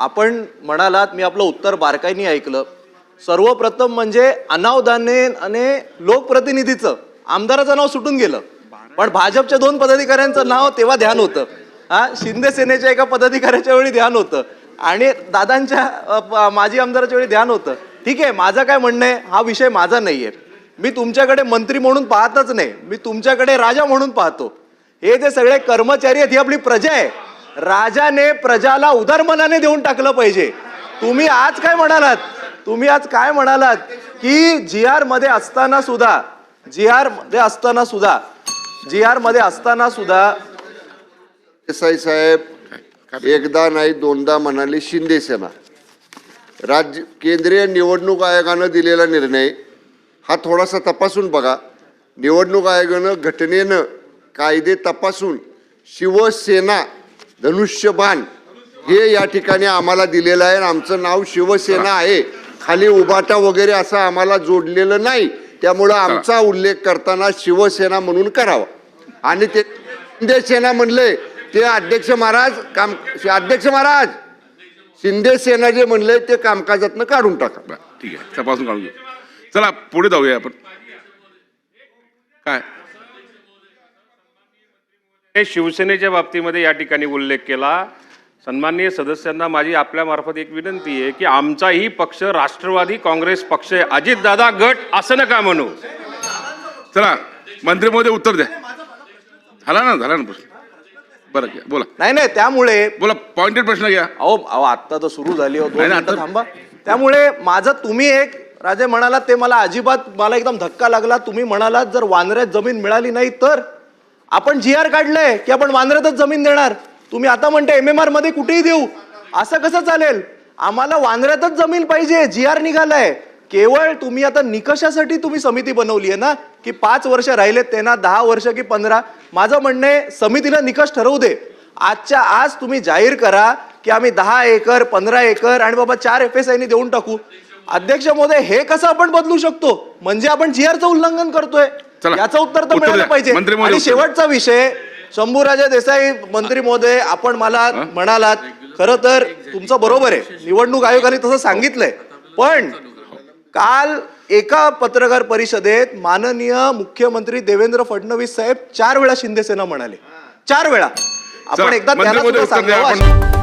आपण म्हणालात मी आपलं उत्तर बारकाईने ऐकलं. सर्वप्रथम म्हणजे अनावधानाने लोकप्रतिनिधीचं आमदाराचं नाव सुटून गेलं. पण भाजपच्या दोन पदाधिकाऱ्यांचं नाव तेव्हा ध्यान होतं. हा शिंदे सेनेच्या एका पदाधिकाऱ्याच्या वेळी ध्यान होतं. आणि दादांच्या माजी आमदाराच्या वेळी ध्यान होतं. ठीक आहे माझं काय म्हणणं आहे? हा विषय माझा नाही आहे मी तुमच्याकडे मंत्री म्हणून पाहतच नाही. मी तुमच्याकडे राजा म्हणून पाहतो. हे जे सगळे कर्मचारी आहेत ही आपली प्रजा आहे. राजाने प्रजाला उदारमनाने देऊन टाकलं पाहिजे. तुम्ही आज काय म्हणालात? तुम्ही आज काय म्हणालात? की जी आरमध्ये असताना सुद्धा जी आरमध्ये असताना सुद्धा जी आरमध्ये असताना सुद्धा देसाई साहेब एकदा नाही दोनदा म्हणाले शिंदे सेना. राज्य केंद्रीय निवडणूक आयोगानं दिलेला निर्णय हा थोडासा तपासून बघा. निवडणूक आयोगानं घटनेनं कायदे तपासून शिवसेना धनुष्यबाण हे या ठिकाणी आम्हाला दिलेलं आहे आणि आमचं नाव शिवसेना आहे. खाली उभाटा वगैरे असं आम्हाला जोडलेलं नाही. त्यामुळं आमचा उल्लेख करताना शिवसेना म्हणून करावा. आणि ते शिंदे सेना म्हणले ते अध्यक्ष महाराज काम अध्यक्ष महाराज शिंदे सेना जे म्हणले ते कामकाजातनं काढून टाका. ठीक आहे. तपासून काढून चला पुढे जाऊया आपण. काय? शिवसेनेच्या बाबतीमध्ये या ठिकाणी उल्लेख केला. सन्माननीय सदस्यांना माझी आपल्यामार्फत एक विनंती आहे की आमचाही पक्ष राष्ट्रवादी काँग्रेस पक्ष आहे. अजितदादा गट असं नका म्हणू. चला मंत्री महोदय उत्तर द्या. झाला ना झाला ना प्रश्न? बरं घ्या बोला. नाही नाही त्यामुळे बोला पॉइंटेड प्रश्न घ्या. अहो अहो आत्ता तर सुरू झाली हो दोन नाही मिनिटं आता- थांबा. त्यामुळे माझं तुम्ही एक राजे म्हणालात ते मला अजिबात मला एकदम धक्का लागला. तुम्ही म्हणालात जर वांद्र्यात जमीन मिळाली नाही तर आपण जी आर काढलंय की आपण वांद्र्यातच जमीन देणार. तुम्ही आता म्हणते एम एम आरमध्ये कुठेही देऊ. असं कसं चालेल? आम्हाला वांद्र्यातच जमीन पाहिजे. जी आर निघालाय. केवळ तुम्ही आता निकषासाठी तुम्ही समिती बनवली आहे ना की पाच वर्ष राहिलेत त्यांना दहा वर्ष की पंधरा. माझं म्हणणं आहे समितीला निकष ठरवू दे. आजच्या आज तुम्ही जाहीर करा की आम्ही दहा एकर पंधरा एकर आणि बाबा चार एफ एस आयनी देऊन टाकू. अध्यक्ष महोदय हे कसं आपण बदलू शकतो? म्हणजे आपण जी आरचं उल्लंघन करतोय. चला. याचं उत्तर तर मिळालं. पाहिजे. आणि. शेवटचा विषय शंभूराजे देसाई मंत्री महोदय आपण मला म्हणालात खरं तर तुमचं बरोबर आहे. निवडणूक आयोगाने तसं सांगितलंय. पण काल एका पत्रकार परिषदेत माननीय मुख्यमंत्री देवेंद्र फडणवीस साहेब चार वेळा शिंदे सेना म्हणाले. चार वेळा. आपण एकदा द्या सांगावं